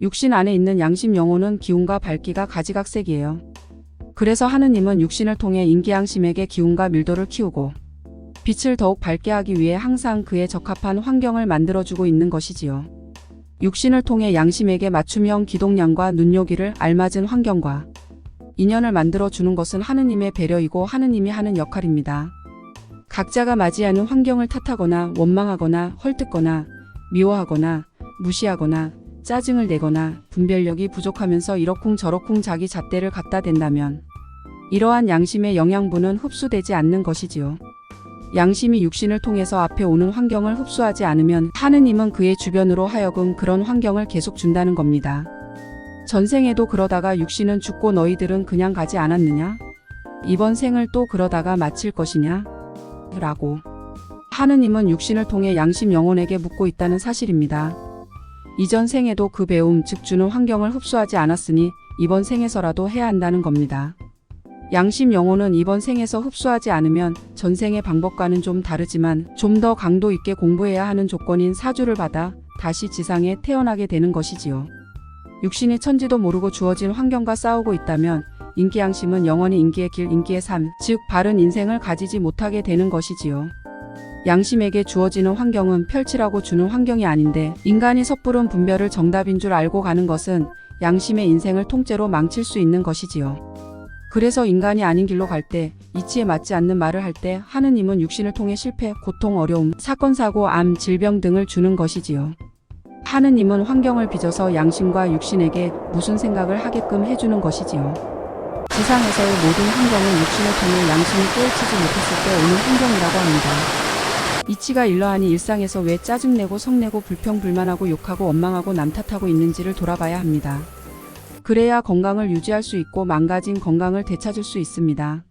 육신 안에 있는 양심 영혼은 기운과 밝기가 가지각색이에요. 그래서 하느님은 육신을 통해 인기양심에게 기운과 밀도를 키우고 빛을 더욱 밝게 하기 위해 항상 그에 적합한 환경을 만들어주고 있는 것이지요. 육신을 통해 양심에게 맞춤형 기동량과 눈요기를 알맞은 환경과 인연을 만들어 주는 것은 하느님의 배려이고 하느님이 하는 역할입니다. 각자가 맞이하는 환경을 탓하거나 원망하거나 헐뜯거나 미워하거나 무시하거나 짜증을 내거나 분별력이 부족하면서 이러쿵저러쿵 자기 잣대를 갖다 댄다면 이러한 양심의 영양분은 흡수되지 않는 것이지요. 양심이 육신을 통해서 앞에 오는 환경을 흡수하지 않으면 하느님은 그의 주변으로 하여금 그런 환경을 계속 준다는 겁니다. 전생에도 그러다가 육신은 죽고 너희들은 그냥 가지 않았느냐? 이번 생을 또 그러다가 마칠 것이냐? 라고. 하느님은 육신을 통해 양심 영혼에게 묻고 있다는 사실입니다. 이전 생에도 그 배움, 즉 주는 환경을 흡수하지 않았으니 이번 생에서라도 해야 한다는 겁니다. 양심 영혼은 이번 생에서 흡수하지 않으면 전생의 방법과는 좀 다르지만 좀 더 강도 있게 공부해야 하는 조건인 사주를 받아 다시 지상에 태어나게 되는 것이지요. 육신이 천지도 모르고 주어진 환경과 싸우고 있다면 인기 양심은 영원히 인기의 길, 인기의 삶, 즉 바른 인생을 가지지 못하게 되는 것이지요. 양심에게 주어지는 환경은 펼치라고 주는 환경이 아닌데 인간이 섣부른 분별을 정답인 줄 알고 가는 것은 양심의 인생을 통째로 망칠 수 있는 것이지요. 그래서 인간이 아닌 길로 갈 때, 이치에 맞지 않는 말을 할 때 하느님은 육신을 통해 실패, 고통, 어려움, 사건, 사고, 암, 질병 등을 주는 것이지요. 하느님은 환경을 빚어서 양심과 육신에게 무슨 생각을 하게끔 해주는 것이지요. 지상에서의 모든 환경은 육신을 통해 양심이 깨우치지 못했을 때 오는 환경이라고 합니다. 이치가 일러하니 일상에서 왜 짜증내고 성내고 불평불만하고 욕하고 원망하고 남 탓하고 있는지를 돌아봐야 합니다. 그래야 건강을 유지할 수 있고 망가진 건강을 되찾을 수 있습니다.